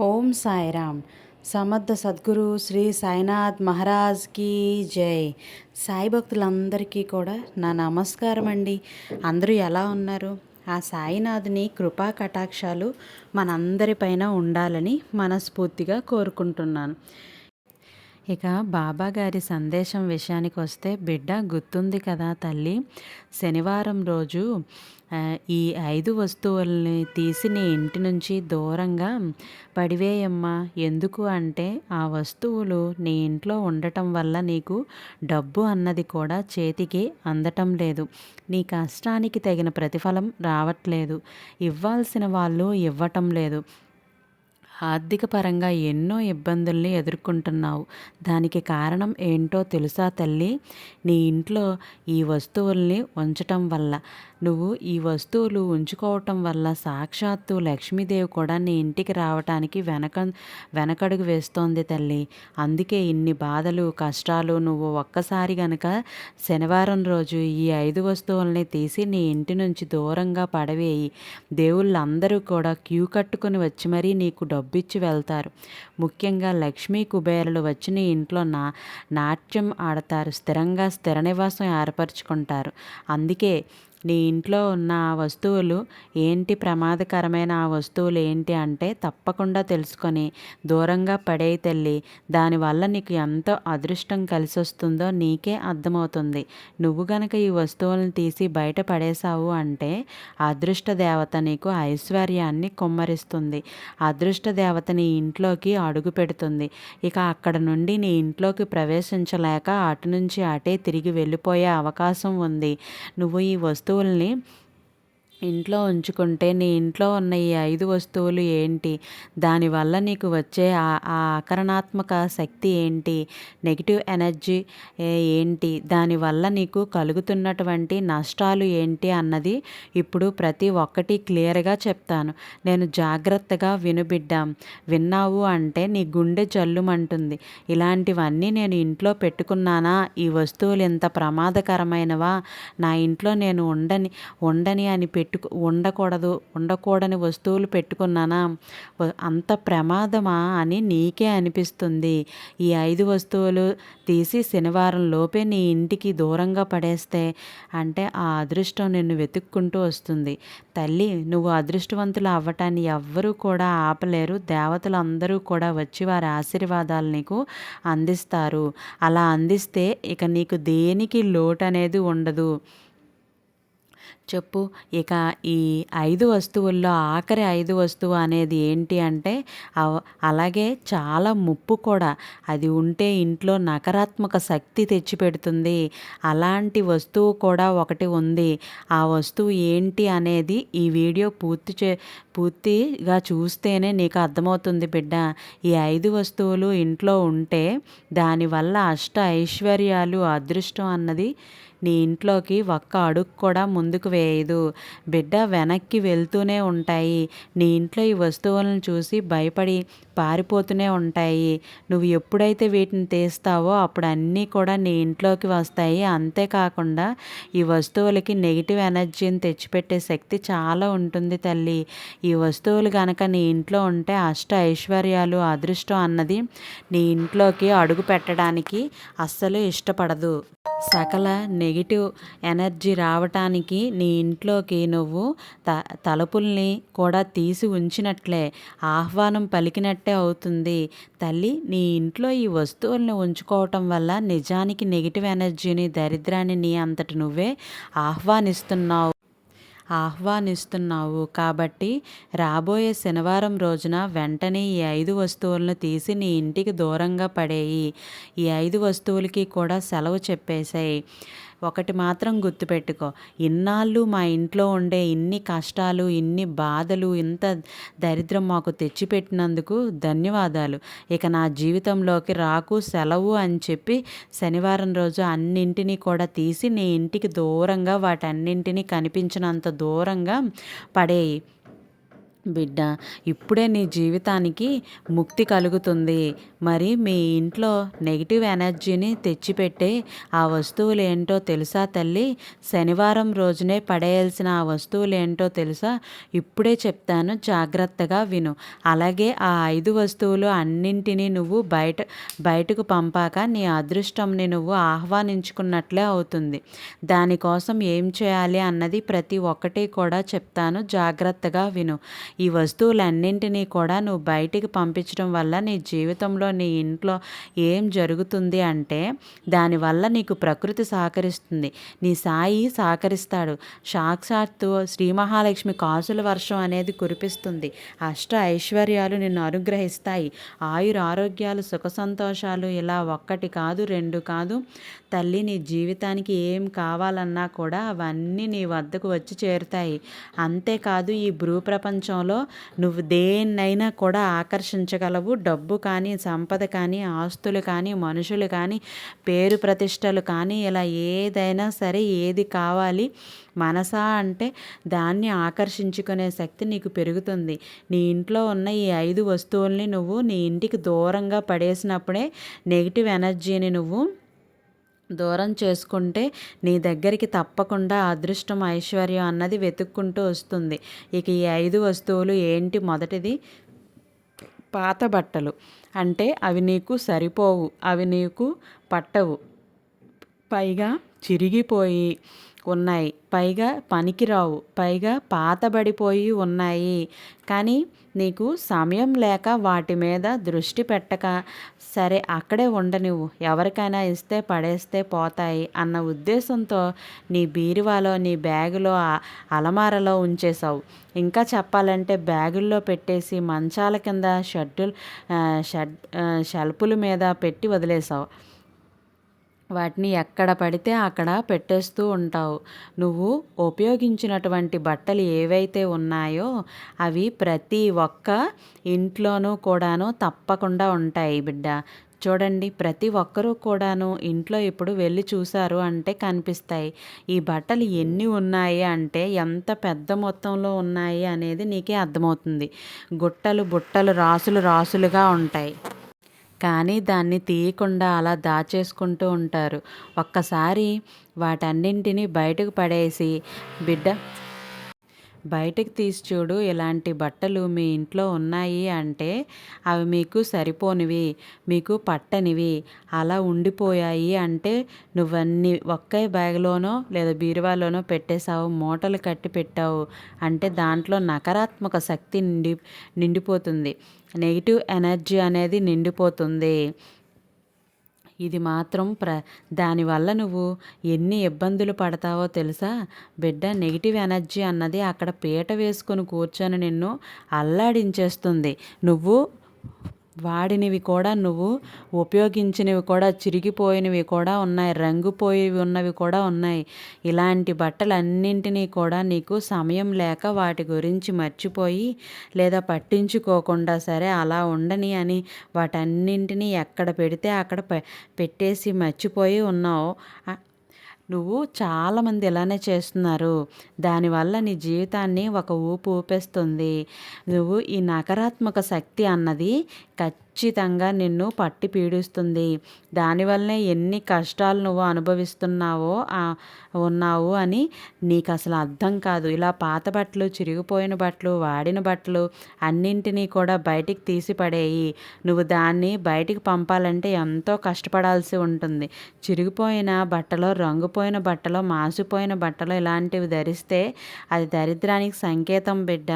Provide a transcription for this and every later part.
ఓం సాయిరామ్. సమర్థ సద్గురు శ్రీ సాయినాథ్ మహారాజ్కి జై. సాయి భక్తులందరికీ కూడా నా నమస్కారం అండి అందరూ ఎలా ఉన్నారు? ఆ సాయినాథుని కృపా కటాక్షాలు మనందరిపైన ఉండాలని మనస్ఫూర్తిగా కోరుకుంటున్నాను. ఇక బాబా గారి సందేశం విషయానికి వస్తే బిడ్డ గుర్తుంది కదా తల్లి శనివారం రోజు ఈ ఐదు వస్తువుల్ని తీసి నీ ఇంటి నుంచి దూరంగా పడివేయమ్మా. ఎందుకు అంటే ఆ వస్తువులు నీ ఇంట్లో ఉండటం వల్ల నీకు డబ్బు అన్నది కూడా చేతికి అందటం లేదు. నీ కష్టానికి తగిన ప్రతిఫలం రావట్లేదు. ఇవ్వాల్సిన వాళ్ళు ఇవ్వటం లేదు. ఆర్థిక పరంగా ఎన్నో ఇబ్బందుల్ని ఎదుర్కొంటున్నావు. దానికి కారణం ఏంటో తెలుసా తల్లి? నీ ఇంట్లో ఈ వస్తువుల్ని ఉంచటం వల్ల నువ్వు ఈ వస్తువులు ఉంచుకోవటం వల్ల సాక్షాత్తు లక్ష్మీదేవి కూడా నీ ఇంటికి రావటానికి వెనక వెనకడుగు వేస్తోంది తల్లి. అందుకే ఇన్ని బాధలు కష్టాలు నువ్వు ఒక్కసారి గనక శనివారం రోజు ఈ ఐదు వస్తువుల్ని తీసి నీ ఇంటి నుంచి దూరంగా పడవేయి. దేవుళ్ళందరూ కూడా క్యూ కట్టుకుని వచ్చి మరీ నీకు డబ్బు డబ్బిచ్చి వెళ్తారు. ముఖ్యంగా లక్ష్మీ కుబేరులు వచ్చిన ఇంట్లో నా నాట్యం ఆడతారు. స్థిరంగా స్థిర నివాసం ఏర్పరచుకుంటారు. అందుకే నీ ఇంట్లో ఉన్న ఆ వస్తువులు ఏంటి ప్రమాదకరమైన ఆ వస్తువులు ఏంటి అంటే తప్పకుండా తెలుసుకొని దూరంగా పడే తల్లి. దానివల్ల నీకు ఎంతో అదృష్టం కలిసి వస్తుందో నీకే అర్థమవుతుంది. నువ్వు గనక ఈ వస్తువులను తీసి బయట పడేశావు అంటే అదృష్ట దేవత నీకు ఐశ్వర్యాన్ని కుమ్మరిస్తుంది. అదృష్ట దేవత నీ ఇంట్లోకి అడుగు పెడుతుంది. ఇక అక్కడ నుండి నీ ఇంట్లోకి ప్రవేశించలేక అటు నుంచి అటే తిరిగి వెళ్ళిపోయే అవకాశం ఉంది. నువ్వు ఈ వస్తువు వస్తువుల్ని ఇంట్లో ఉంచుకుంటే నీ ఇంట్లో ఉన్న ఈ ఐదు వస్తువులు ఏంటి? దానివల్ల నీకు వచ్చే ఆ ఆకరణాత్మక శక్తి ఏంటి? నెగిటివ్ ఎనర్జీ ఏంటి? దానివల్ల నీకు కలుగుతున్నటువంటి నష్టాలు ఏంటి అన్నది ఇప్పుడు ప్రతి ఒక్కటి క్లియర్గా చెప్తాను. నేను జాగ్రత్తగా వినుబిడ్డాం విన్నావు అంటే నీ గుండె జల్లుమంటుంది. ఇలాంటివన్నీ నేను ఇంట్లో పెట్టుకున్నానా? ఈ వస్తువులు ఎంత ప్రమాదకరమైనవా? నా ఇంట్లో నేను ఉండని ఉండని అని పెట్టి పెట్టుకు ఉండకూడదు ఉండకూడని వస్తువులు పెట్టుకున్నానా? అంత ప్రమాదమా అని నీకే అనిపిస్తుంది. ఈ ఐదు వస్తువులు తీసి శనివారం లోపే నీ ఇంటికి దూరంగా పడేస్తే అంటే ఆ అదృష్టం నిన్ను వెతుక్కుంటూ వస్తుంది. తల్లి నువ్వు అదృష్టవంతులు అవ్వటాన్ని ఎవ్వరూ కూడా ఆపలేరు. దేవతలు అందరూ కూడా వచ్చి వారి ఆశీర్వాదాలు నీకు అందిస్తారు. అలా అందిస్తే ఇక నీకు దేనికి లోటు అనేది ఉండదు. చెప్పు. ఇక ఈ ఐదు వస్తువుల్లో ఆఖరి ఐదు వస్తువు అనేది ఏంటి అంటే అలాగే చాలా ముప్పు కూడా. అది ఉంటే ఇంట్లో నకారాత్మక శక్తి తెచ్చిపెడుతుంది. అలాంటి వస్తువు కూడా ఒకటి ఉంది. ఆ వస్తువు ఏంటి అనేది ఈ వీడియో పూర్తి చే పూర్తిగా చూస్తేనే నీకు అర్థమవుతుంది బిడ్డ. ఈ ఐదు వస్తువులు ఇంట్లో ఉంటే దానివల్ల అష్ట ఐశ్వర్యాలు అదృష్టం అన్నది నీ ఇంట్లోకి ఒక్క అడుగు కూడా ముందుకు వేయదు. బిడ్డ వెనక్కి వెళ్తూనే ఉంటాయి. నీ ఇంట్లో ఈ వస్తువులను చూసి భయపడి పారిపోతూనే ఉంటాయి. నువ్వు ఎప్పుడైతే వీటిని తీస్తావో అప్పుడు అన్నీ కూడా నీ ఇంట్లోకి వస్తాయి. అంతేకాకుండా ఈ వస్తువులకి నెగిటివ్ ఎనర్జీని తెచ్చిపెట్టే శక్తి చాలా ఉంటుంది తల్లి. ఈ వస్తువులు కనుక నీ ఇంట్లో ఉంటే అష్ట ఐశ్వర్యాలు అదృష్టం అన్నది నీ ఇంట్లోకి అడుగు పెట్టడానికి అస్సలు ఇష్టపడదు. సకల నెగిటివ్ ఎనర్జీ రావటానికి నీ ఇంట్లోకి నువ్వు త తలుపుల్ని కూడా తీసి ఉంచినట్లే. ఆహ్వానం పలికినట్టే అవుతుంది. తల్లి నీ ఇంట్లో ఈ వస్తువుల్ని ఉంచుకోవటం వల్ల నిజానికి నెగిటివ్ ఎనర్జీని దరిద్రాన్ని నీ అంతటి నువ్వే ఆహ్వానిస్తున్నావు. ఆహ్వానిస్తున్నావు. కాబట్టి రాబోయే శనివారం రోజున వెంటనే ఈ ఐదు వస్తువులను తీసి నీ ఇంటికి దూరంగా పడేయి. ఈ ఐదు వస్తువులకి కూడా సెలవు చెప్పేశాయి ఒకటి మాత్రం గుర్తుపెట్టుకో. ఇన్నాళ్ళు మా ఇంట్లో ఉండే ఇన్ని కష్టాలు ఇన్ని బాధలు ఇంత దరిద్రం మాకు తెచ్చిపెట్టినందుకు ధన్యవాదాలు. ఇక నా జీవితంలోకి రాకు సెలవు అని చెప్పి శనివారం రోజు అన్నింటినీ కూడా తీసి నీ ఇంటికి దూరంగా వాటన్నింటినీ కనిపించినంత దూరంగా పడేయి. బిడ్డ ఇప్పుడే నీ జీవితానికి ముక్తి కలుగుతుంది. మరి మీ ఇంట్లో నెగిటివ్ ఎనర్జీని తెచ్చిపెట్టే ఆ వస్తువులు ఏంటో తెలుసా తల్లి? శనివారం రోజునే పడేయాల్సిన ఆ వస్తువులు ఏంటో తెలుసా? ఇప్పుడే చెప్తాను జాగ్రత్తగా విను. అలాగే ఆ ఐదు వస్తువులు అన్నింటినీ నువ్వు బయట బయటకు పంపాక నీ అదృష్టంని నువ్వు ఆహ్వానించుకున్నట్లే అవుతుంది. దానికోసం ఏం చేయాలి అన్నది ప్రతి ఒక్కటి కూడా చెప్తాను జాగ్రత్తగా విను. ఈ వస్తువులన్నింటినీ కూడా నువ్వు బయటికి పంపించడం వల్ల నీ జీవితంలో నీ ఇంట్లో ఏం జరుగుతుంది అంటే దానివల్ల నీకు ప్రకృతి సహకరిస్తుంది. నీ సాయి సహకరిస్తాడు. సాక్షాత్తు శ్రీ మహాలక్ష్మి కాసుల వర్షం అనేది కురిపిస్తుంది. అష్ట ఐశ్వర్యాలు నిన్ను అనుగ్రహిస్తాయి. ఆయుర ఆరోగ్యాలు సుఖ సంతోషాలు ఇలా ఒక్కటి కాదు రెండు కాదు. తల్లి నీ జీవితానికి ఏం కావాలన్నా కూడా అవన్నీ నీ వద్దకు వచ్చి చేరుతాయి. అంతేకాదు ఈ భూ ప్రపంచంలో నువ్వు దేన్నైనా కూడా ఆకర్షించగలవు. డబ్బు కానీ సంపద కానీ ఆస్తులు కానీ మనుషులు కానీ పేరు ప్రతిష్టలు కానీ ఇలా ఏదైనా సరే ఏది కావాలి మనసా అంటే దాన్ని ఆకర్షించుకునే శక్తి నీకు పెరుగుతుంది. నీ ఇంట్లో ఉన్న ఈ ఐదు వస్తువుల్ని నువ్వు నీ ఇంటికి దూరంగా పడేసినప్పుడే నెగిటివ్ ఎనర్జీని నువ్వు దూరం చేసుకుంటే నీ దగ్గరికి తప్పకుండా అదృష్టం ఐశ్వర్యం అన్నది వెతుక్కుంటూ వస్తుంది. ఇక ఈ ఐదు వస్తువులు ఏంటి మొదటిది? పాత బట్టలు. అంటే అవి నీకు సరిపోవు అవి నీకు పట్టవు. పైగా చిరిగిపోయి ఉన్నాయి పైగా పనికిరావు పైగా పాతబడిపోయి ఉన్నాయి. కానీ నీకు సమయం లేక వాటి మీద దృష్టి పెట్టక సరే అక్కడే ఉండనివ్వు ఎవరికైనా ఇస్తే పడేస్తే పోతాయి అన్న ఉద్దేశంతో నీ బీరువాలో నీ బ్యాగులో అలమారలో ఉంచేసావు ఇంకా చెప్పాలంటే బ్యాగుల్లో పెట్టేసి మంచాల కింద షెడ్యూల్ షెడ్ షెల్పుల మీద పెట్టి వదిలేసావు వాటిని ఎక్కడ పడితే అక్కడ పెట్టేస్తూ ఉంటావు. నువ్వు ఉపయోగించినటువంటి బట్టలు ఏవైతే ఉన్నాయో అవి ప్రతి ఒక్క ఇంట్లోనూ కూడాను తప్పకుండా ఉంటాయి బిడ్డ. చూడండి ప్రతి ఒక్కరూ కూడాను ఇంట్లో ఇప్పుడు వెళ్ళి చూశారు అంటే కనిపిస్తాయి. ఈ బట్టలు ఎన్ని ఉన్నాయి అంటే ఎంత పెద్ద మొత్తంలో ఉన్నాయి అనేది నీకే అర్థమవుతుంది. గుట్టలు బుట్టలు రాసులు రాసులుగా ఉంటాయి. కానీ దాన్ని తీయకుండా అలా దాచేసుకుంటూ ఉంటారు. ఒక్కసారి వాటన్నింటినీ బయటకు పడేసి బిడ్డ బయటకు తీసి చూడు ఇలాంటి బట్టలు మీ ఇంట్లో ఉన్నాయి అంటే అవి మీకు సరిపోనివి మీకు పట్టనివి అలా ఉండిపోయాయి అంటే నువ్వన్నీ ఒక్కే బ్యాగ్లోనో లేదా బీరువాలోనో పెట్టేశావు మూటలు కట్టి పెట్టావు అంటే దాంట్లో నకారాత్మక శక్తి నిండి నిండిపోతుంది. నెగిటివ్ ఎనర్జీ అనేది నిండిపోతుంది. ఇది మాత్రం ప్ర దానివల్ల నువ్వు ఎన్ని ఇబ్బందులు పడతావో తెలుసా? బిడ్డ నెగిటివ్ ఎనర్జీ అన్నది అక్కడ పీట వేసుకొని కూర్చొని నిన్ను అల్లాడించేస్తుంది. నువ్వు వాడినవి కూడా నువ్వు ఉపయోగించినవి కూడా చిరిగిపోయినవి కూడా ఉన్నాయి రంగుపోయేవి ఉన్నవి కూడా ఉన్నాయి. ఇలాంటి బట్టలన్నింటినీ కూడా నీకు సమయం లేక వాటి గురించి మర్చిపోయి లేదా పట్టించుకోకుండా సరే అలా ఉండని అని వాటన్నింటినీ ఎక్కడ పెడితే అక్కడ పెట్టేసి మర్చిపోయి ఉన్నావు. నువ్వు చాలామంది ఇలానే చేస్తున్నారు. దానివల్ల నీ జీవితాన్ని ఒక ఊపు ఊపేస్తుంది. నువ్వు ఈ నకారాత్మక శక్తి అన్నది ఖచ్చితంగా నిన్ను పట్టి పీడిస్తుంది. దానివల్లనే ఎన్ని కష్టాలు నువ్వు అనుభవిస్తున్నావో ఉన్నావు అని నీకు అసలు అర్థం కాదు. ఇలా పాత బట్టలు చిరిగిపోయిన బట్టలు వాడిన బట్టలు అన్నింటినీ కూడా బయటికి తీసి పడేయి. నువ్వు దాన్ని బయటికి పంపాలంటే ఎంతో కష్టపడాల్సి ఉంటుంది. చిరిగిపోయిన బట్టలో రంగుపోయిన బట్టలో మాసిపోయిన బట్టలో ఇలాంటివి ధరిస్తే అది దరిద్రానికి సంకేతం బిడ్డ.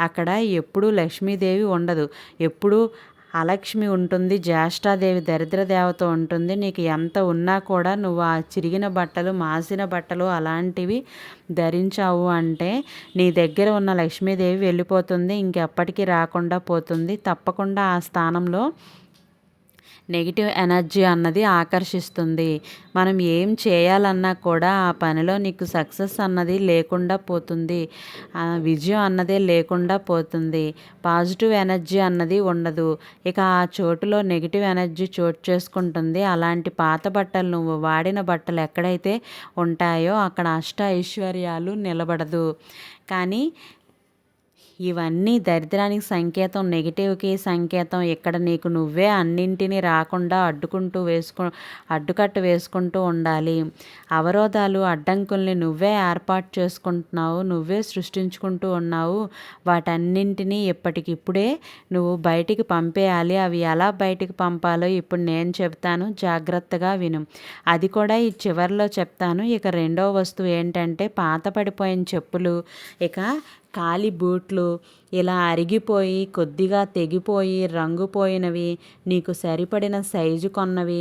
అక్కడ ఎప్పుడూ లక్ష్మీదేవి ఉండదు. ఎప్పుడూ అలక్ష్మి ఉంటుంది జ్యేష్ఠాదేవి దరిద్ర దేవత ఉంటుంది. నీకు ఎంత ఉన్నా కూడా నువ్వు ఆ చిరిగిన బట్టలు మాసిన బట్టలు అలాంటివి ధరించావు అంటే నీ దగ్గర ఉన్న లక్ష్మీదేవి వెళ్ళిపోతుంది ఇంకెప్పటికీ రాకుండా పోతుంది. తప్పకుండా ఆ స్థానంలో నెగిటివ్ ఎనర్జీ అన్నది ఆకర్షిస్తుంది. మనం ఏం చేయాలన్నా కూడా ఆ పనిలో నీకు సక్సెస్ అన్నది లేకుండా పోతుంది. విజయం అన్నదే లేకుండా పోతుంది. పాజిటివ్ ఎనర్జీ అన్నది ఉండదు. ఇక ఆ చోటులో నెగిటివ్ ఎనర్జీ చోటు చేసుకుంటుంది. అలాంటి పాత బట్టలు నువ్వు వాడిన బట్టలు ఎక్కడైతే ఉంటాయో అక్కడ అష్ట ఐశ్వర్యాలు నిలబడదు. కానీ ఇవన్నీ దరిద్రానికి సంకేతం నెగిటివ్కి సంకేతం. ఇక్కడ నీకు నువ్వే అన్నింటినీ రాకుండా అడ్డుకుంటూ వేసుకు అడ్డుకట్టు వేసుకుంటూ ఉండాలి. అవరోధాలు అడ్డంకుల్ని నువ్వే ఏర్పాటు చేసుకుంటున్నావు నువ్వే సృష్టించుకుంటూ ఉన్నావు. వాటన్నింటినీ ఇప్పటికిప్పుడే నువ్వు బయటికి పంపేయాలి. అవి ఎలా బయటికి పంపాలో ఇప్పుడు నేను చెప్తాను. జాగ్రత్తగా విను. అది కూడా ఈ చివరిలో చెప్తాను. ఇక రెండో వస్తువు ఏంటంటే పాత పడిపోయిన చెప్పులు. ఇక కాలి బూట్లు ఇలా అరిగిపోయి కొద్దిగా తెగిపోయి రంగుపోయినవి నీకు సరిపడిన సైజు కొన్నవి.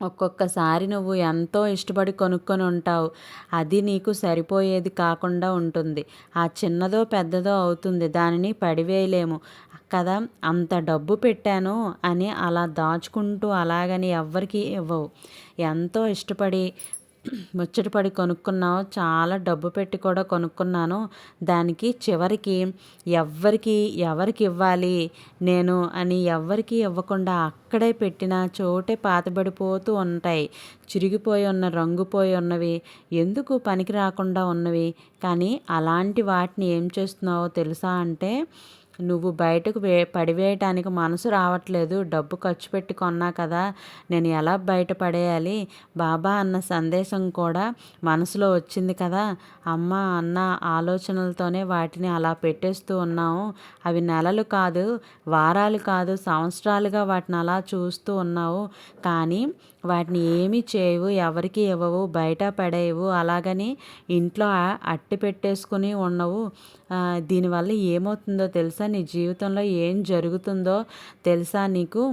ఒక్కొక్కసారి నువ్వు ఎంతో ఇష్టపడి కొనుక్కొని ఉంటావు. అది నీకు సరిపోయేది కాకుండా ఉంటుంది. ఆ చిన్నదో పెద్దదో అవుతుంది. దానిని పడివేయలేము. కదా అంత డబ్బు పెట్టాను అని అలా దాచుకుంటూ అలాగని ఎవ్వరికీ ఇవ్వవు. ఎంతో ఇష్టపడి ముచ్చటపడి కొనుక్కున్నావు చాలా డబ్బు పెట్టి కూడా కొనుక్కున్నాను. దానికి చివరికి ఎవ్వరికి ఎవరికి ఇవ్వాలి నేను అని ఎవ్వరికి ఇవ్వకుండా అక్కడే పెట్టిన చోటే పాతబడిపోతూ ఉంటాయి. చిరిగిపోయి ఉన్న రంగుపోయి ఉన్నవి ఎందుకు పనికి రాకుండా ఉన్నవి? కానీ అలాంటి వాటిని ఏం చేస్తున్నావో తెలుసా అంటే నువ్వు బయటకు వే పడివేయటానికి మనసు రావట్లేదు. డబ్బు ఖర్చు పెట్టి కొన్నా కదా నేను ఎలా బయట పడేయాలి బాబా అన్న సందేశం కూడా మనసులో వచ్చింది కదా. అమ్మ అన్న ఆలోచనలతోనే వాటిని అలా పెట్టేస్తూ ఉన్నాము అవి నెలలు కాదు వారాలు కాదు సంవత్సరాలుగా వాటిని అలా చూస్తూ ఉన్నావు. కానీ వాటిని ఏమీ చేయవు ఎవరికి ఇవ్వవు బయట పడేయవు. అలాగని ఇంట్లో అట్టి పెట్టేసుకుని ఉండవు దీనివల్ల ఏమవుతుందో తెలుసా నీ జీవితంలో ఏం జరుగుతుందో తెలుసా నీకు?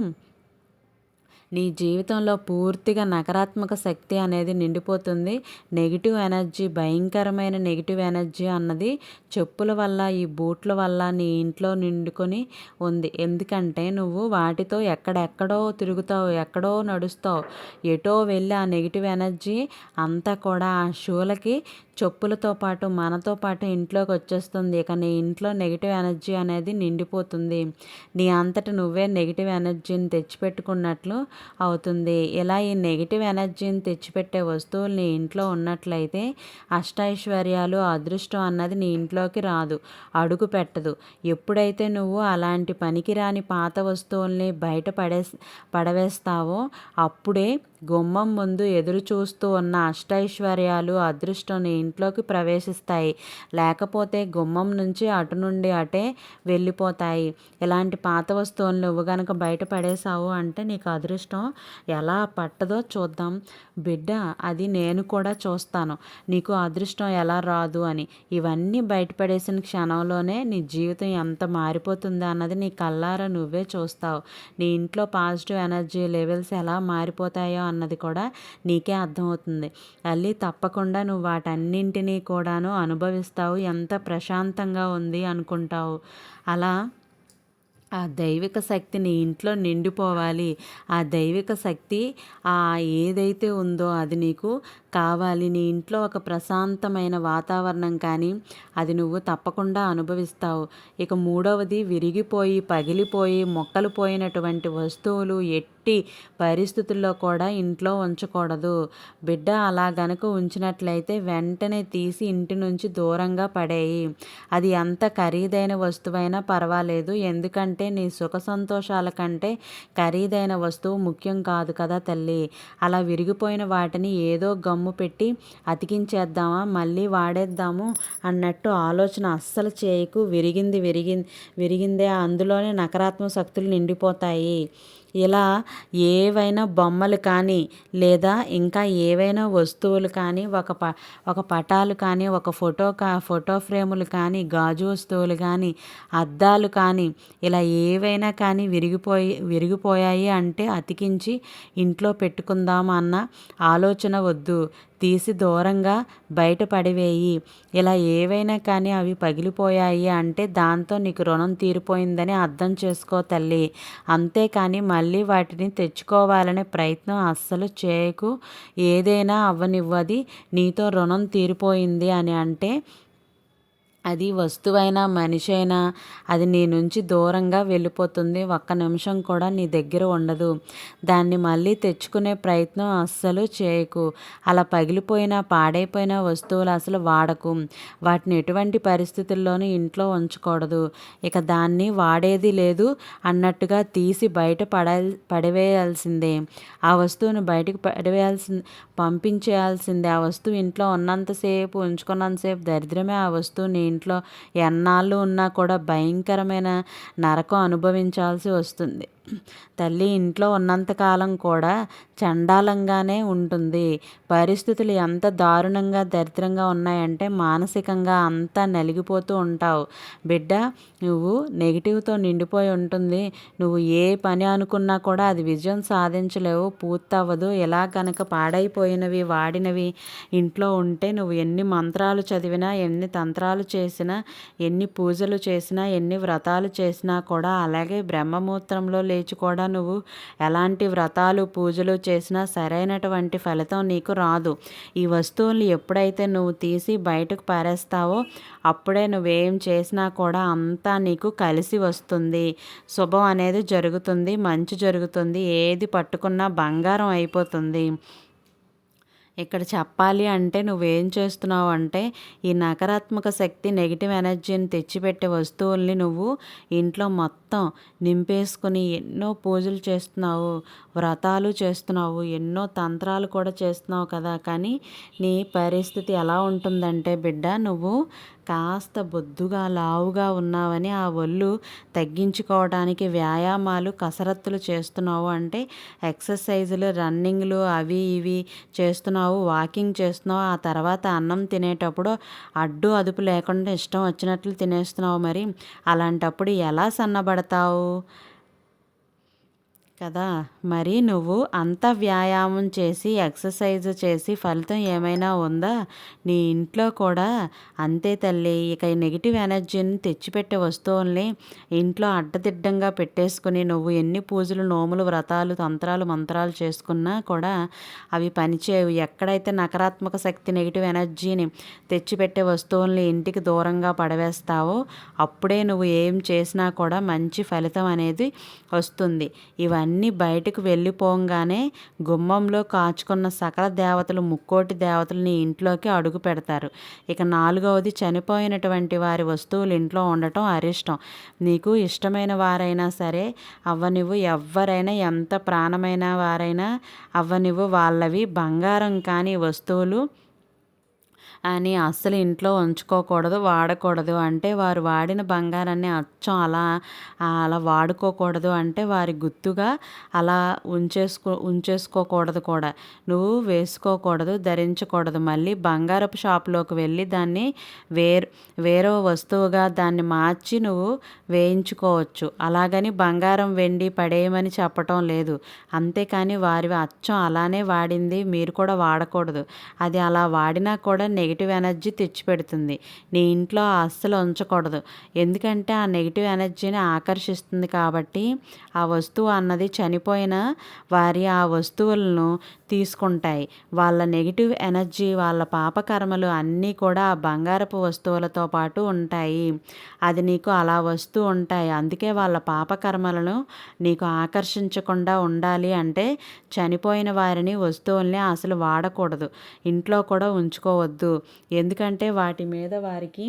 నీ జీవితంలో పూర్తిగా నకారాత్మక శక్తి అనేది నిండిపోతుంది. నెగిటివ్ ఎనర్జీ భయంకరమైన నెగిటివ్ ఎనర్జీ అన్నది చెప్పుల వల్ల ఈ బూట్ల వల్ల నీ ఇంట్లో నిండుకొని ఉంది. ఎందుకంటే నువ్వు వాటితో ఎక్కడెక్కడో తిరుగుతావు ఎక్కడో నడుస్తావు. ఎటో వెళ్ళి ఆ నెగిటివ్ ఎనర్జీ అంతా కూడా ఆ షూలకి చెప్పులతో పాటు మనతో పాటు ఇంట్లోకి వచ్చేస్తుంది. ఇక నీ ఇంట్లో నెగిటివ్ ఎనర్జీ అనేది నిండిపోతుంది. నీ అంతట నువ్వే నెగిటివ్ ఎనర్జీని తెచ్చిపెట్టుకున్నట్లు అవుతుంది. ఇలా ఈ నెగిటివ్ ఎనర్జీని తెచ్చిపెట్టే వస్తువులు నీ ఇంట్లో ఉన్నట్లయితే అష్టైశ్వర్యాలు అదృష్టం అన్నది నీ ఇంట్లోకి రాదు అడుగు పెట్టదు. ఎప్పుడైతే నువ్వు అలాంటి పనికిరాని పాత వస్తువుల్ని బయట పడే పడవేస్తావో అప్పుడే గుమ్మం ముందు ఎదురు చూస్తూ ఉన్న అష్టైశ్వర్యాలు అదృష్టం నీ ఇంట్లోకి ప్రవేశిస్తాయి. లేకపోతే గుమ్మం నుంచి అటు నుండి అటే వెళ్ళిపోతాయి. ఇలాంటి పాత వస్తువులు నువ్వు కనుక బయటపడేశావు అంటే నీకు అదృష్టం ఎలా పట్టదో చూద్దాం. బిడ్డ అది నేను కూడా చూస్తాను. నీకు అదృష్టం ఎలా రాదు అని. ఇవన్నీ బయటపడేసిన క్షణంలోనే నీ జీవితం ఎంత మారిపోతుంది అన్నది నీ కల్లారా నువ్వే చూస్తావు. నీ ఇంట్లో పాజిటివ్ ఎనర్జీ లెవెల్స్ ఎలా మారిపోతాయో అన్నది కూడా నీకే అర్థమవుతుంది. అల్లి తప్పకుండా నువ్వు వాటన్నింటినీ కూడాను అనుభవిస్తావు. ఎంత ప్రశాంతంగా ఉంది అనుకుంటావు. అలా ఆ దైవిక శక్తి నీ ఇంట్లో నిండిపోవాలి. ఆ దైవిక శక్తి ఆ ఏదైతే ఉందో అది నీకు కావాలి. నీ ఇంట్లో ఒక ప్రశాంతమైన వాతావరణం కానీ అది నువ్వు తప్పకుండా అనుభవిస్తావు. ఇక మూడవది విరిగిపోయి పగిలిపోయి మొక్కలు పోయినటువంటి వస్తువులు ఎట్టి పరిస్థితుల్లో కూడా ఇంట్లో ఉంచకూడదు. బిడ్డ అలా గనుక ఉంచినట్లయితే వెంటనే తీసి ఇంటి నుంచి దూరంగా పడేయి. అది ఎంత ఖరీదైన వస్తువైనా పర్వాలేదు. ఎందుకంటే నీ సుఖ సంతోషాల కంటే ఖరీదైన వస్తువు ముఖ్యం కాదు కదా తల్లి. అలా విరిగిపోయిన వాటిని ఏదో గమ్ దమ్ము పెట్టి అతికించేద్దామా? మళ్ళీ వాడేద్దాము అన్నట్టు ఆలోచన అస్సలు చేయకు. విరిగింది విరిగింది విరిగిందే అందులోనే నకారాత్మక శక్తులు నిండిపోతాయి. ఇలా ఏవైనా బొమ్మలు కానీ లేదా ఇంకా ఏవైనా వస్తువులు కానీ ఒక ప ఒక పటాలు కానీ ఒక ఫోటో కా ఫోటో ఫ్రేములు కానీ గాజు వస్తువులు కానీ అద్దాలు కానీ ఇలా ఏవైనా కానీ విరిగిపోయి విరిగిపోయాయి అంటే అతికించి ఇంట్లో పెట్టుకుందాం అన్న ఆలోచన వద్దు. తీసి దూరంగా బయట పడివేయి. ఇలా ఏవైనా కానీ అవి పగిలిపోయాయి అంటే దాంతో నీకు రుణం తీరిపోయిందని అర్థం చేసుకో తల్లి. అంతేకాని మళ్ళీ వాటిని తెచ్చుకోవాలనే ప్రయత్నం అస్సలు చేయకు. ఏదైనా అవ్వనివ్వది. నీతో రుణం తీరిపోయింది అని అంటే అది వస్తువైనా మనిషి అయినా అది నీ నుంచి దూరంగా వెళ్ళిపోతుంది. ఒక్క నిమిషం కూడా నీ దగ్గర ఉండదు. దాన్ని మళ్ళీ తెచ్చుకునే ప్రయత్నం అస్సలు చేయకు. అలా పగిలిపోయిన పాడైపోయిన వస్తువులు అసలు వాడకు. వాటిని ఎటువంటి పరిస్థితుల్లోనూ ఇంట్లో ఉంచకూడదు. ఇక దాన్ని వాడేది లేదు అన్నట్టుగా తీసి బయట పడ పడివేయాల్సిందే. ఆ వస్తువును బయటకు పడవేయాల్సి పంపించేయాల్సిందే. ఆ వస్తువు ఇంట్లో ఉన్నంతసేపు ఉంచుకున్నంతసేపు దరిద్రమే ఆ వస్తువుని ఇంట్లో ఎన్నాళ్ళు ఉన్నా కూడా భయంకరమైన నరకం అనుభవించాల్సి వస్తుంది. తల్లి ఇంట్లో ఉన్నంతకాలం కూడా చండాలంగానే ఉంటుంది. పరిస్థితులు ఎంత దారుణంగా దరిద్రంగా ఉన్నాయంటే మానసికంగా అంతా నలిగిపోతూ ఉంటావు. బిడ్డ నువ్వు నెగిటివ్తో నిండిపోయి ఉంటుంది. నువ్వు ఏ పని అనుకున్నా కూడా అది విజయం సాధించలేవు పూర్తవ్వదు. ఎలా కనుక పాడైపోయినవి వాడినవి ఇంట్లో ఉంటే నువ్వు ఎన్ని మంత్రాలు చదివినా ఎన్ని తంత్రాలు చేసినా ఎన్ని పూజలు చేసినా ఎన్ని వ్రతాలు చేసినా కూడా అలాగే బ్రహ్మమూత్రంలో లే లేచి కూడా నువ్వు. ఎలాంటి వ్రతాలు పూజలు చేసినా సరైనటువంటి ఫలితం నీకు రాదు. ఈ వస్తువులు ఎప్పుడైతే నువ్వు తీసి బయటకు పారేస్తావో అప్పుడే నువ్వేం చేసినా కూడా అంతా నీకు కలిసి వస్తుంది. శుభం అనేది జరుగుతుంది మంచి జరుగుతుంది ఏది పట్టుకున్నా బంగారం అయిపోతుంది. ఇక్కడ చెప్పాలి అంటే నువ్వేం చేస్తున్నావు అంటే ఈ నకారాత్మక శక్తి నెగిటివ్ ఎనర్జీని తెచ్చిపెట్టే వస్తువుల్ని నువ్వు ఇంట్లో మొత్తం నింపేసుకుని ఎన్నో పూజలు చేస్తున్నావు వ్రతాలు చేస్తున్నావు ఎన్నో తంత్రాలు కూడా చేస్తున్నావు కదా. కానీ నీ పరిస్థితి ఎలా ఉంటుందంటే బిడ్డ నువ్వు కాస్త బొద్దుగా లావుగా ఉన్నావని ఆ ఒళ్ళు తగ్గించుకోవడానికి వ్యాయామాలు కసరత్తులు చేస్తున్నావు అంటే ఎక్సర్సైజులు రన్నింగ్లు అవి ఇవి చేస్తున్నావు వాకింగ్ చేస్తున్నావు. ఆ తర్వాత అన్నం తినేటప్పుడు అడ్డు అదుపు లేకుండా ఇష్టం వచ్చినట్లు తినేస్తున్నావు మరి. అలాంటప్పుడు ఎలా సన్నబడతావు? కదా? మరి నువ్వు అంత వ్యాయామం చేసి ఎక్సర్సైజ్ చేసి ఫలితం ఏమైనా ఉందా? నీ ఇంట్లో కూడా? అంతే తల్లి ఇక నెగిటివ్ ఎనర్జీని తెచ్చిపెట్టే వస్తువుల్ని ఇంట్లో అడ్డదిడ్డంగా పెట్టేసుకుని నువ్వు ఎన్ని పూజలు నోములు వ్రతాలు తంత్రాలు మంత్రాలు చేసుకున్నా కూడా అవి పనిచేయవు. ఎక్కడైతే నకారాత్మక శక్తి నెగిటివ్ ఎనర్జీని తెచ్చిపెట్టే వస్తువుల్ని ఇంటికి దూరంగా పడవేస్తావో అప్పుడే నువ్వు ఏం చేసినా కూడా మంచి ఫలితం అనేది వస్తుంది. ఇవన్నీ అన్నీ బయటకు వెళ్ళిపోగానే గుమ్మంలో కాచుకున్న సకల దేవతలు ముక్కోటి దేవతలు నీ ఇంట్లోకి అడుగు పెడతారు. ఇక నాలుగవది చనిపోయినటువంటి వారి వస్తువులు ఇంట్లో ఉండటం అరిష్టం. నీకు ఇష్టమైన వారైనా సరే అవ్వనివ్వు ఎవరైనా ఎంత ప్రాణమైన వారైనా అవ్వనివ్వు వాళ్ళవి బంగారం కానీ వస్తువులు అని అస్సలు ఇంట్లో ఉంచుకోకూడదు వాడకూడదు. అంటే వారు వాడిన బంగారాన్ని అచ్చం అలా అలా వాడుకోకూడదు అంటే వారి గుర్తుగా అలా ఉంచేసుకో ఉంచేసుకోకూడదు కూడా. నువ్వు వేసుకోకూడదు ధరించకూడదు. మళ్ళీ బంగారపు షాప్లోకి వెళ్ళి దాన్ని వేరు వేరే వస్తువుగా దాన్ని మార్చి నువ్వు వేయించుకోవచ్చు. అలాగని బంగారం వెండి పడేయమని చెప్పటం లేదు. అంతేకాని వారి అచ్చం అలానే వాడింది మీరు కూడా వాడకూడదు. అది అలా వాడినా కూడా నెగిటివ్ నెగిటివ్ ఎనర్జీ తెచ్చిపెడుతుంది. నీ ఇంట్లో అస్సలు ఉంచకూడదు. ఎందుకంటే ఆ నెగిటివ్ ఎనర్జీని ఆకర్షిస్తుంది కాబట్టి ఆ వస్తువు అన్నది చనిపోయిన వారి ఆ వస్తువులను తీసుకుంటాయి. వాళ్ళ నెగిటివ్ ఎనర్జీ వాళ్ళ పాపకర్మలు అన్నీ కూడా ఆ బంగారపు వస్తువులతో పాటు ఉంటాయి. అది నీకు అలా వస్తూ ఉంటాయి. అందుకే వాళ్ళ పాపకర్మలను నీకు ఆకర్షించకుండా ఉండాలి అంటే చనిపోయిన వారిని వస్తువుల్ని అసలు వాడకూడదు. ఇంట్లో కూడా ఉంచుకోవద్దు. ఎందుకంటే వాటి మీద వారికి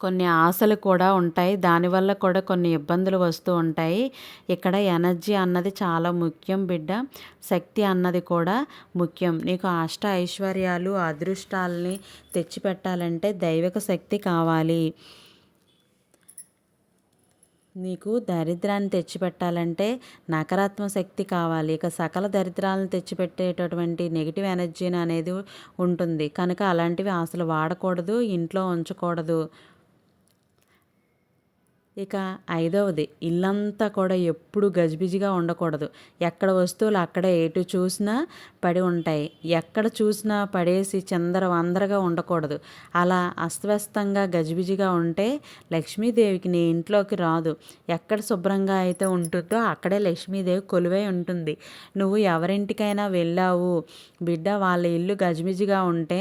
కొన్ని ఆశలు కూడా ఉంటాయి. దానివల్ల కూడా కొన్ని ఇబ్బందులు వస్తూ ఉంటాయి. ఇక్కడ ఎనర్జీ అన్నది చాలా ముఖ్యం బిడ్డ. శక్తి అన్నది కూడా ముఖ్యం. నీకు అష్ట ఐశ్వర్యాలు అదృష్టాలని తెచ్చిపెట్టాలంటే దైవిక శక్తి కావాలి. నీకు దరిద్రాన్ని తెచ్చిపెట్టాలంటే నకారాత్మక శక్తి కావాలి. ఇక సకల దరిద్రాలను తెచ్చిపెట్టేటటువంటి నెగిటివ్ ఎనర్జీ అనేది ఉంటుంది. కనుక అలాంటివి అసలు వాడకూడదు ఇంట్లో ఉంచకూడదు. ఇక ఐదవది ఇల్లంతా కూడా ఎప్పుడు గజిబిజిగా ఉండకూడదు. ఎక్కడ వస్తువులు అక్కడే ఎటు చూసినా పడి ఉంటాయి. ఎక్కడ చూసినా పడేసి చందర వందరగా ఉండకూడదు. అలా అస్తవ్యస్తంగా గజిబిజిగా ఉంటే లక్ష్మీదేవికి నీ ఇంట్లోకి రాదు. ఎక్కడ శుభ్రంగా అయితే ఉంటుందో అక్కడే లక్ష్మీదేవి కొలువై ఉంటుంది. నువ్వు ఎవరింటికైనా వెళ్ళావు బిడ్డ వాళ్ళ ఇల్లు గజిబిజిగా ఉంటే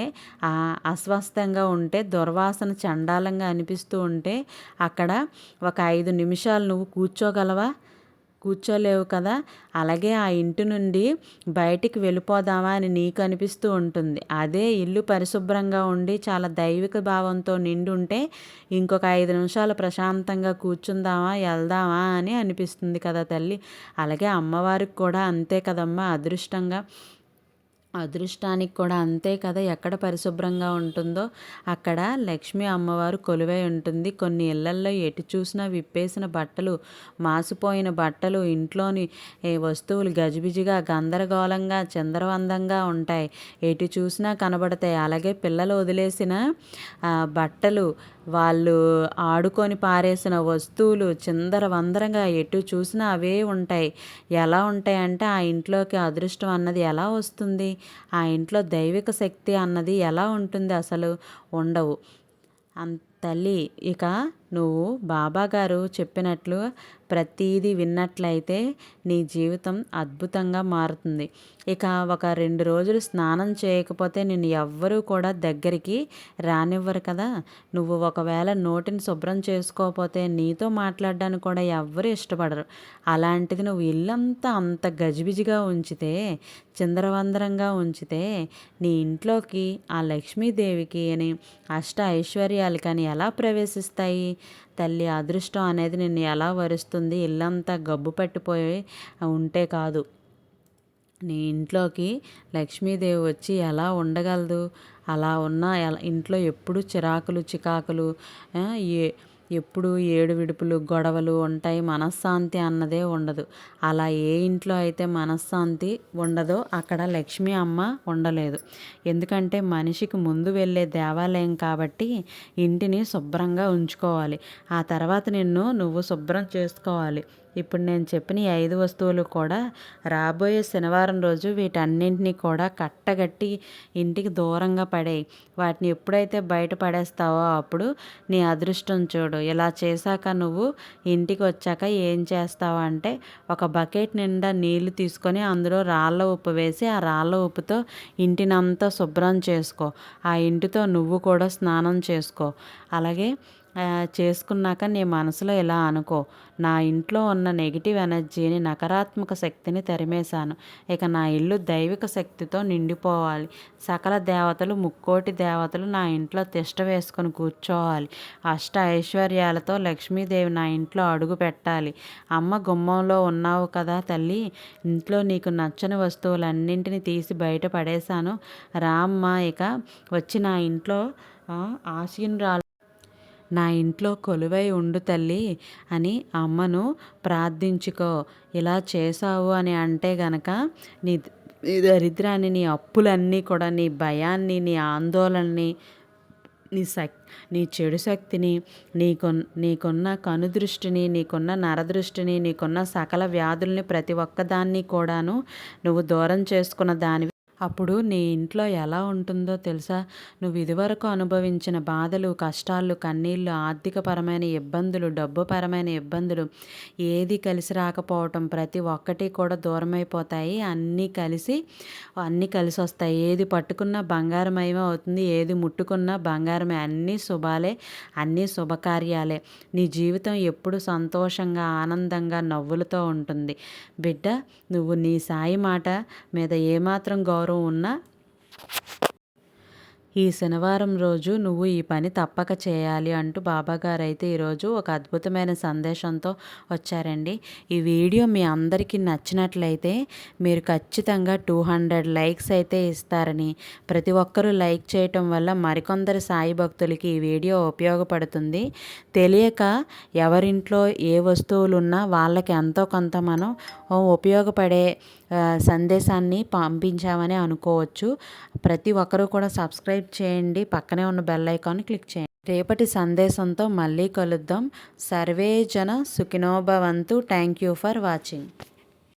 అస్వస్థంగా ఉంటే దుర్వాసన చండాలంగా అనిపిస్తూ ఉంటే అక్కడ ఒక ఐదు నిమిషాలు నువ్వు కూర్చోగలవా? కూర్చోలేవు కదా. అలాగే ఆ ఇంటి నుండి బయటికి వెళ్ళిపోదామా అని నీకు అనిపిస్తూ ఉంటుంది. అదే ఇల్లు పరిశుభ్రంగా ఉండి చాలా దైవిక భావంతో నిండి ఉంటే ఇంకొక ఐదు నిమిషాలు ప్రశాంతంగా కూర్చుందామా వెళ్దామా అని అనిపిస్తుంది కదా తల్లి. అలాగే అమ్మవారికి కూడా అంతే కదమ్మా అదృష్టంగా. అదృష్టానికి కూడా అంతే కదా ఎక్కడ పరిశుభ్రంగా ఉంటుందో. అక్కడ లక్ష్మీ అమ్మవారు కొలువై ఉంటుంది. కొన్ని ఇళ్ళల్లో ఎటు చూసినా విప్పేసిన బట్టలు మాసిపోయిన బట్టలు ఇంట్లోని వస్తువులు గజిబిజిగా గందరగోళంగా చందరవందంగా ఉంటాయి. ఎటు చూసినా కనబడతాయి. అలాగే పిల్లలు వదిలేసిన బట్టలు వాళ్ళు ఆడుకొని పారేసిన వస్తువులు చిందర వందరగా ఎటు చూసినా అవే ఉంటాయి. ఎలా ఉంటాయి అంటే ఆ ఇంట్లోకి అదృష్టం అన్నది ఎలా వస్తుంది? ఆ ఇంట్లో దైవిక శక్తి అన్నది ఎలా ఉంటుంది అసలు? ఉండవు. అం తల్లి ఇక నువ్వు బాబాగారు చెప్పినట్లు ప్రతీది విన్నట్లయితే నీ జీవితం అద్భుతంగా మారుతుంది. ఇక ఒక రెండు రోజులు స్నానం చేయకపోతే నేను ఎవ్వరూ కూడా దగ్గరికి రానివ్వరు కదా. నువ్వు ఒకవేళ నోటిని శుభ్రం చేసుకోకపోతే నీతో మాట్లాడడానికి కూడా ఎవ్వరు ఇష్టపడరు. అలాంటిది నువ్వు ఇల్లంతా అంత గజిబిజిగా ఉంచితే చిందరవందరంగా ఉంచితే నీ ఇంట్లోకి ఆ లక్ష్మీదేవికి అని అష్ట ఐశ్వర్యాలు కానీ ఎలా ప్రవేశిస్తాయి? తల్లి అదృష్టం అనేది నిన్ను ఎలా వరుస్తుంది? ఇల్లంతా గబ్బు పట్టిపోయి ఉంటే కాదు. నీ ఇంట్లోకి లక్ష్మీదేవి వచ్చి ఎలా ఉండగలదు? అలా ఉన్న ఇంట్లో ఎప్పుడు చిరాకులు చికాకులు ఏ ఎప్పుడు ఏడు విడుపులు గొడవలు ఉంటాయి. మనశ్శాంతి అన్నదే ఉండదు. అలా ఏ ఇంట్లో అయితే మనశ్శాంతి ఉండదో అక్కడ లక్ష్మీ అమ్మ ఉండలేదు. ఎందుకంటే మనిషికి ముందు వెళ్ళే దేవాలయం కాబట్టి ఇంటిని శుభ్రంగా ఉంచుకోవాలి. ఆ తర్వాత నిన్ను నువ్వు శుభ్రం చేసుకోవాలి. ఇప్పుడు నేను చెప్పిన ఈ ఐదు వస్తువులు కూడా రాబోయే శనివారం రోజు వీటన్నింటినీ కూడా కట్టగట్టి ఇంటికి దూరంగా పడేయి. వాటిని ఎప్పుడైతే బయట పడేస్తావో అప్పుడు నీ అదృష్టం చూడు. ఇలా చేశాక నువ్వు ఇంటికి వచ్చాక ఏం చేస్తావు అంటే ఒక బకెట్ నిండా నీళ్ళు తీసుకొని అందులో రాళ్ళ ఉప్పు వేసి ఆ రాళ్ళ ఉప్పుతో ఇంటినంతా శుభ్రం చేసుకో. ఆ ఇంటితో నువ్వు కూడా స్నానం చేసుకో. అలాగే చేసుకున్నాక నీ మనసులో ఇలా అనుకో నా ఇంట్లో ఉన్న నెగిటివ్ ఎనర్జీని నకారాత్మక శక్తిని తరిమేశాను. ఇక నా ఇల్లు దైవిక శక్తితో నిండిపోవాలి. సకల దేవతలు ముక్కోటి దేవతలు నా ఇంట్లో తిష్ట వేసుకొని కూర్చోవాలి. అష్ట ఐశ్వర్యాలతో లక్ష్మీదేవి నా ఇంట్లో అడుగు పెట్టాలి. అమ్మ గుమ్మంలో ఉన్నావు కదా తల్లి ఇంట్లో నీకు నచ్చని వస్తువులన్నింటినీ తీసి బయట పడేశాను. రామ్మ ఇక వచ్చి నా ఇంట్లో ఆశీనురాలు నా ఇంట్లో కొలువై ఉండు తల్లి అని అమ్మను ప్రార్థించుకో. ఇలా చేసావు అని అంటే గనక నీ నీ దరిద్రాన్ని నీ అప్పులన్నీ కూడా నీ భయాన్ని నీ ఆందోళనని నీ శక్ నీ చెడు శక్తిని నీకు నీకున్న కనుదృష్టిని నీకున్న నరదృష్టిని నీకున్న సకల వ్యాధుల్ని ప్రతి ఒక్కదాన్ని కూడాను నువ్వు దూరం చేసుకున్న దాని అప్పుడు నీ ఇంట్లో ఎలా ఉంటుందో తెలుసా? నువ్వు ఇదివరకు అనుభవించిన బాధలు కష్టాలు కన్నీళ్ళు ఆర్థికపరమైన ఇబ్బందులు డబ్బుపరమైన ఇబ్బందులు ఏది కలిసి రాకపోవటం ప్రతి ఒక్కటి కూడా దూరమైపోతాయి. అన్నీ కలిసి అన్నీ కలిసి వస్తాయి. ఏది పట్టుకున్నా బంగారమయమే అవుతుంది ఏది ముట్టుకున్నా బంగారమే. అన్నీ శుభాలే అన్నీ శుభకార్యాలే. నీ జీవితం ఎప్పుడు సంతోషంగా ఆనందంగా నవ్వులతో ఉంటుంది. బిడ్డ నువ్వు నీ సాయి మాట మీద ఏమాత్రం గౌరవం గౌరవం ఉన్నా ఈ శనివారం రోజు నువ్వు ఈ పని తప్పక చేయాలి అంటూ బాబాగారు అయితే ఈరోజు ఒక అద్భుతమైన సందేశంతో వచ్చారండి. ఈ వీడియో మీ అందరికీ నచ్చినట్లయితే మీరు ఖచ్చితంగా టూ హండ్రెడ్ లైక్స్ అయితే ఇస్తారని ప్రతి ఒక్కరూ లైక్ చేయటం వల్ల మరికొందరు సాయి భక్తులకి ఈ వీడియో ఉపయోగపడుతుంది. తెలియక ఎవరింట్లో ఏ వస్తువులు ఉన్నా వాళ్ళకి ఎంతో కొంత మనం ఉపయోగపడే సందేశాన్ని పంపించామని అనుకోవచ్చు. ప్రతి ఒక్కరూ కూడా సబ్స్క్రైబ్ చేయండి. పక్కనే ఉన్న బెల్ ఐకాన్ క్లిక్ చేయండి. రేపటి సందేశంతో మళ్ళీ కలుద్దాం. సర్వే జన Sukhinobhavantu thank you for watching.